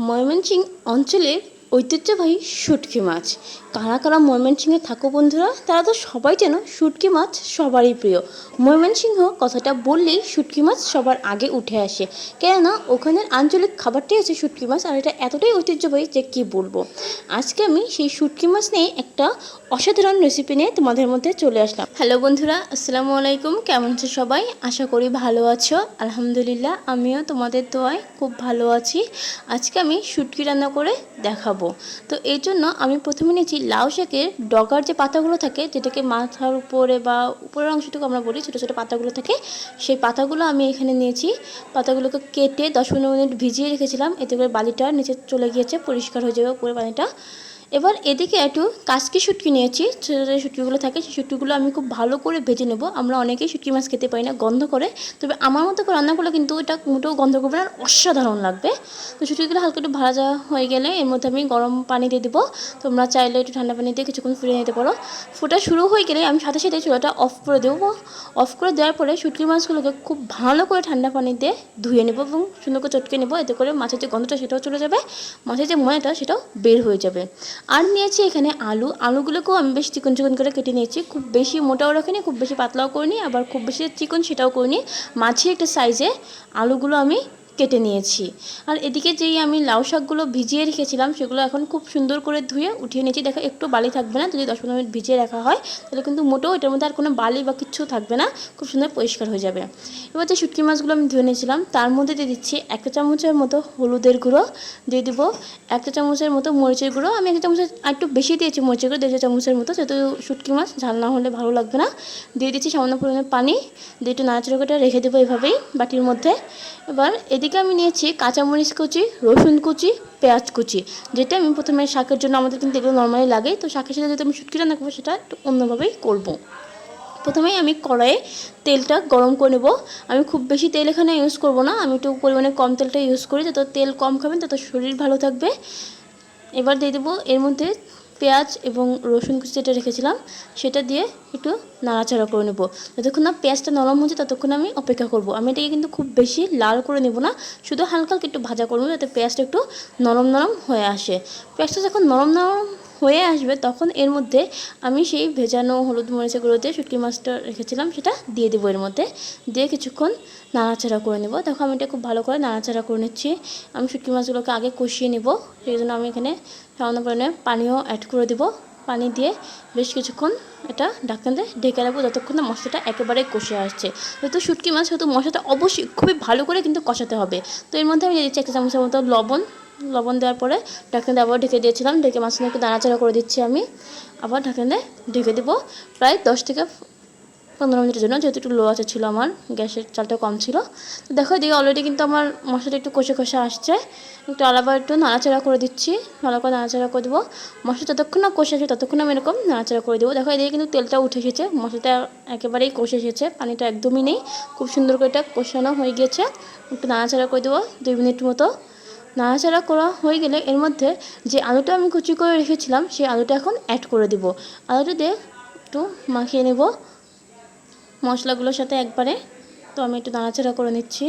ময়মনসিংহ অঞ্চলের ঐতিহ্যবাহী শুটকি মাছ। কারা কারা ময়মনসিংহে থাকো বন্ধুরা, তারা তো সবাই যেন শুটকি মাছ সবারই প্রিয়। ময়মনসিংহ কথাটা বললেই শুটকি মাছ সবার আগে উঠে আসে। কেননা, ওখানের আঞ্চলিক খাবারটাই আছে শুটকি মাছ, আর এটা এতটাই ঐতিহ্যবাহী যে কী বলব। আজকে আমি সেই শুটকি মাছ নিয়ে একটা অসাধারণ রেসিপি নিয়ে তোমাদের মধ্যে চলে আসলাম। হ্যালো বন্ধুরা, আসসালামু আলাইকুম, কেমন আছো সবাই? আশা করি ভালো আছো। আলহামদুলিল্লাহ, আমিও তোমাদের দোয়ায় খুব ভালো আছি। আজকে আমি শুটকি রান্না করে দেখাবো। তো এই জন্য আমি প্রথমে নিয়েছি লাউ শাকের ডগার যে পাতাগুলো থাকে, যেটাকে মাথার উপরে বা উপরের অংশটুকু আমরা বলি, ছোটো ছোটো পাতাগুলো থাকে, সেই পাতাগুলো আমি এখানে নিয়েছি। পাতাগুলোকে কেটে দশ পনেরো মিনিট ভিজিয়ে রেখেছিলাম, এতে করে বালিটা নিচে চলে গিয়েছে, পরিষ্কার হয়ে যাবে উপরে পানিটা এবার এদিকে একটু কাসকি শুটকি নিয়েছি ছোটো ছোটো শুটকিগুলো থাকে সেই শুটকিগুলো আমি খুব ভালো করে ভেজে নেব। আমরা অনেকেই শুটকি মাছ খেতে পারি না, গন্ধ করে। তবে আমার মতো করে রান্না করলে কিন্তু এটা মোটেও গন্ধ করবে না অসাধারণ লাগবে। তো শুটকিগুলো হালকা একটু ভাজা হয়ে গেলে এর মধ্যে আমি গরম পানি দিয়ে দেবো। তোমরা চাইলে একটু ঠান্ডা পানি দিয়ে কিছুক্ষণ ফুটিয়ে নিতে পারো। ফোটা শুরু হয়ে গেলে আমি সাথে সাথে চুলাটা অফ করে দেবো। অফ করে দেওয়ার পরে শুটকি মাছগুলোকে খুব ভালো করে ঠান্ডা পানি দিয়ে ধুয়ে নেব এবং সুন্দর করে চটকে নেব। এতে করে মাছের যে গন্ধটা সেটাও চলে যাবে, মাছের যে ময়টা সেটাও বের হয়ে যাবে। আর নিয়েছি এখানে আলু। আলুগুলোকেও আমি বেশ চিকন চিকন করে কেটে নিয়েছি। খুব বেশি মোটাও রাখিনি, খুব বেশি পাতলাও করিনি, আবার খুব বেশি চিকন সেটাও করিনি। মাঝে একটা সাইজে আলুগুলো আমি কেটে নিয়েছি। আর এদিকে যেই আমি লাউ শাকগুলো ভিজিয়ে রেখেছিলাম, সেগুলো এখন খুব সুন্দর করে ধুয়ে উঠিয়ে নিয়েছি। দেখো, একটু বালি থাকবে না, যদি দশ পনেরো মিনিট ভিজিয়ে রাখা হয়, তাহলে কিন্তু মোটেও এটার মধ্যে আর কোনো বালি বা কিছু থাকবে না, খুব সুন্দর পরিষ্কার হয়ে যাবে। এবার যে শুটকি মাছগুলো আমি ধুয়ে নিয়েছিলাম, তার মধ্যে দিয়ে দিচ্ছি একটা চামচের মতো হলুদের গুঁড়ো দিয়ে দিব, একটা চামচের মতো মরিচের গুঁড়ো। আমি একটা চামচের একটু বেশি দিয়েছি মরিচের গুঁড়ো, দেড় চামচের মতো, যেহেতু শুটকি মাছ, ঝাল না হলে ভালো লাগবে না। দিয়ে দিচ্ছি সামান্য পরিমাণে পানি, দিয়ে একটু নাড়াচাড়া করে রেখে দেবো এভাবেই বাটির মধ্যে। এবার এদিকে আমি নিয়েছি কাঁচামরিচ কুচি, রসুন কুচি, পেঁয়াজ কুচি। যেটা আমি প্রথমে শাকের জন্য আমাদের কিন্তু এগুলো নর্মালি লাগে। তো শাকের সাথে যদি আমি শুটকি রান্না করব, সেটা একটু অন্যভাবেই করব। প্রথমেই আমি কড়াইয়ে তেলটা গরম করে নেব। আমি খুব বেশি তেল এখানে ইউজ করব না। আমি একটু পরিমাণে কম তেলটা ইউজ করি। যত তেল কম খাবেন, তত শরীর ভালো থাকবে। এবার দিয়ে দেবো এর মধ্যে পেঁয়াজ এবং রসুন কুচি যেটা রেখেছিলাম, সেটা দিয়ে একটু নাড়াচাড়া করে নেব। যতক্ষণ না পেঁয়াজটা নরম হচ্ছে, ততক্ষণ আমি অপেক্ষা করব। আমি এটাকে কিন্তু খুব বেশি লাল করে নেব না, শুধু হালকা একটু ভাজা করব যাতে পেঁয়াজটা একটু নরম নরম হয়ে আসে। পেঁয়াজটা যখন নরম নরম হয়ে আসবে, তখন এর মধ্যে আমি সেই ভেজানো হলুদ মরিচের গুঁড়ো দিয়ে শুটকি মাছটা রেখেছিলাম, সেটা দিয়ে দেবো এর মধ্যে। দিয়ে কিছুক্ষণ নাড়াচাড়া করে নেব। দেখো আমি এটা খুব ভালো করে নাড়াচাড়া করে নিচ্ছি। আমি শুটকি মাছগুলোকে আগে কষিয়ে নেব। সেই জন্য আমি এখানে সামান্য পরিমাণে পানিও অ্যাড করে দেবো। পানি দিয়ে বেশ কিছুক্ষণ এটা ঢাকনা দিয়ে ঢেকে রাখব, যতক্ষণ না মশলাটা একেবারে কষে আসছে। যেহেতু শুটকি মাছ হয়তো মশলাটা অবশ্যই খুবই ভালো করে কিন্তু কষাতে হবে। তো এর মধ্যে আমি দিচ্ছি একটা চামচের মতো লবণ। লবণ দেওয়ার পরে ঢাকনা দিয়ে আবার ঢেকে দিয়েছিলাম। ঢেকে মাছটা একটু নাড়াচাড়া করে দিচ্ছি আমি। আবার ঢাকনা দিয়ে ঢেকে দেবো প্রায় দশ থেকে পনেরো মিনিটের জন্য, যেহেতু একটু লো আছে ছিল আমার, গ্যাসের চালটা কম ছিল। তো দেখো এদিকে অলরেডি কিন্তু আমার মশলাটা একটু কষে কষে আসছে। একটু আলাদা একটু নাড়াচাড়া করে দিচ্ছি। ভালো করে নাড়াচাড়া করে দেবো। মশলা যতক্ষণ না কষে আসে ততক্ষণ আমি এরকম নাড়াচাড়া করে দেবো। দেখো এদিকে কিন্তু তেলটা উঠে এসেছে। মশলাটা একেবারেই কষে এসেছে। পানিটা একদমই নেই। খুব সুন্দর করে এটা কষানো হয়ে গিয়েছে। একটু নাড়াচাড়া করে দেবো দুই মিনিট মতো। নাড়াচাড়া করা হয়ে গেলে এর মধ্যে যে আলুটা আমি কুচি করে রেখেছিলাম, সেই আলুটা এখন অ্যাড করে দিব। আলুটা দিয়ে একটু মাখিয়ে নেব। মশলাগুলোর সাথে একবারে তো আমি একটু নাড়াচাড়া করে নিচ্ছি।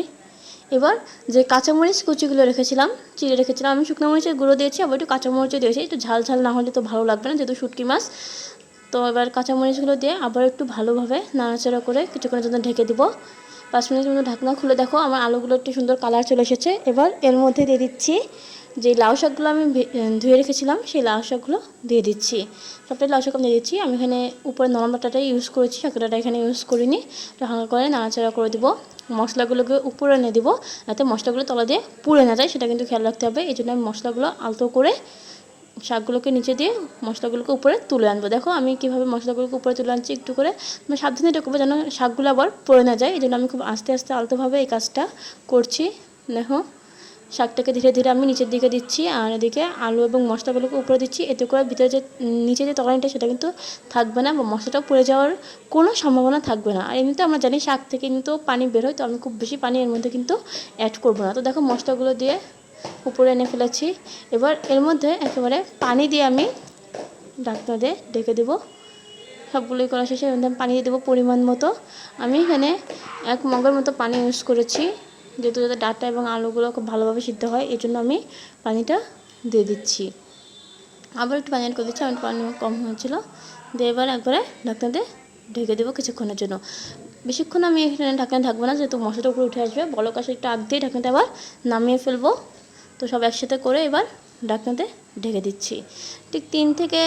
এবার যে কাঁচামরিচ কুচিগুলো রেখেছিলাম, চিড়ে রেখেছিলাম, আমি শুকনো মরিচের গুঁড়ো দিয়েছি, আবার একটু কাঁচামরিচও দিয়েছি। একটু ঝাল ঝাল না হলে তো ভালো লাগবে না, যেহেতু শুটকি মাছ। তো এবার কাঁচামরিচগুলো দিয়ে আবার একটু ভালোভাবে নাড়াচাড়া করে কিছুক্ষণের জন্য ঢেকে দিব। পাঁচ মিনিটের মতো ঢাকনা খুলে দেখো, আমার আলুগুলো একটু সুন্দর কালার চলে এসেছে। এবার এর মধ্যে দিয়ে দিচ্ছি যে লাউ শাকগুলো আমি ধুয়ে রেখেছিলাম, সেই লাউ শাকগুলো দিয়ে দিচ্ছি। সবটাই লাউ শাক আমি দিয়ে দিচ্ছি। আমি এখানে উপরে নরম ডাটাটাই ইউজ করেছি, শাকটাটা এখানে ইউজ করিনি। হালকা করে নাড়াচাড়া করে দিব। মশলাগুলোকে উপরে এনে দিব, যাতে মশলাগুলো তলা দিয়ে পুড়ে না যায়, সেটা কিন্তু খেয়াল রাখতে হবে। এই জন্য আমি মশলাগুলো আলতো করে শাকগুলোকে নিচে দিয়ে মশলাগুলোকে উপরে তুলে আনব। দেখো, আমি কীভাবে মশলাগুলোকে উপরে তুলে আনছি একটু করে। মানে সাবধানে করব যেন শাকগুলো আবার পড়ে না যায়। এই জন্য আমি খুব আস্তে আস্তে আলতোভাবে এই কাজটা করছি। দেখো, শাকটাকে ধীরে ধীরে আমি নিচের দিকে দিচ্ছি আর এদিকে আলু এবং মশলাগুলোকে উপরে দিচ্ছি। এতে করে ভিতরে যে, নিচে যে তরকারিটা সেটা কিন্তু থাকবে না বা মশলাটা পড়ে যাওয়ার কোনো সম্ভাবনা থাকবে না। আর এমনিতে আমরা জানি শাক থেকে কিন্তু পানি বের হয়, তো আমি খুব বেশি পানি এর মধ্যে কিন্তু অ্যাড করব না। তো দেখো, মশলাগুলো দিয়ে উপরে এনে ফেলেছি। এবার এর মধ্যে একেবারে পানি দিয়ে আমি দিয়ে ঢেকে দেবো। সবগুলোই করা শেষে এর মধ্যে আমি পানি দিয়ে দেবো পরিমাণ মতো। আমি এখানে এক মগের মতো পানি ইউজ করেছি, যেহেতু যাতে ডাটা এবং আলুগুলো খুব ভালোভাবে সিদ্ধ হয়, এই জন্য আমি পানিটা দিয়ে দিচ্ছি। আবার একটু পানি অ্যাড করে দিচ্ছি, আমার পানি কম হয়েছিল। দিয়ে এবার একবারে দিয়ে ঢেকে দেবো কিছুক্ষণের জন্য। বেশিক্ষণ আমি এখানে ঢাকনা ঢাকবো না, যেহেতু মশলাটা উপরে উঠে আসবে। বলক আসে একটু আগ দিয়ে ঢাকনাটা আবার নামিয়ে ফেলব। তো সব একসাথে করে এবার ঢাকনাতে ঢেকে দিচ্ছি। ঠিক তিন থেকে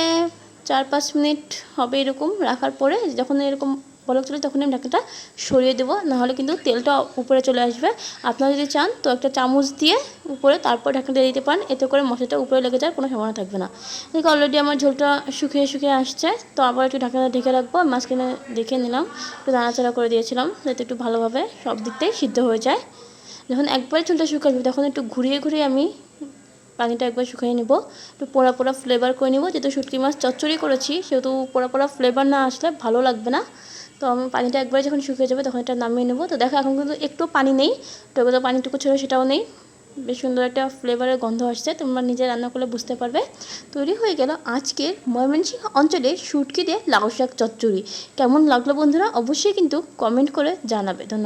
চার পাঁচ মিনিট হবে এরকম রাখার পরে যখন এরকম বলক চলে তখন আমি ঢাকনাটা সরিয়ে দেবো। নাহলে কিন্তু তেলটা উপরে চলে আসবে। আপনারা যদি চান তো একটা চামচ দিয়ে উপরে তারপর ঢাকনাটা দিতে পারেন। এতে করে মশলাটা উপরে লেগে যাওয়ার কোনো সম্ভাবনা থাকবে না। দেখো অলরেডি আমার ঝোলটা শুকিয়ে শুকিয়ে আসছে। তো আবার একটু ঢাকনাটা ঢেকে রাখব। মাঝখানে দেখে নিলাম। একটু নাড়াচাড়া করে দিয়েছিলাম। যাতে একটু ভালোভাবে সব দিকটাই সিদ্ধ হয়ে যায়। যখন একবারে ঝোলটা শুকাবে, তখন একটু ঘুরিয়ে ঘুরিয়ে আমি পানিটা একবার শুকিয়ে নেব। একটু পোড়া পোড়া ফ্লেভার করে নেব। যেহেতু শুটকি মাছ চচ্চড়ি করেছি, সেহেতু পোড়া পোড়া ফ্লেভার না আসলে ভালো লাগবে না। তো আমি পানিটা একবার যখন শুকিয়ে যাবে, তখন এটা নামিয়ে নেব। তো দেখো, এখন কিন্তু একটু পানি নেই। তো পানিটুকু ছিল, সেটাও নেই। বেশ সুন্দর একটা ফ্লেভারের গন্ধ আসছে। তোমরা নিজে রান্না করলে বুঝতে পারবে। তৈরি হয়ে গেল আজকের ময়মনসিংহ অঞ্চলে শুটকি দিয়ে লাউ শাক চচ্চড়ি। কেমন লাগল বন্ধুরা? অবশ্যই কিন্তু কমেন্ট করে জানাবে। ধন্যবাদ।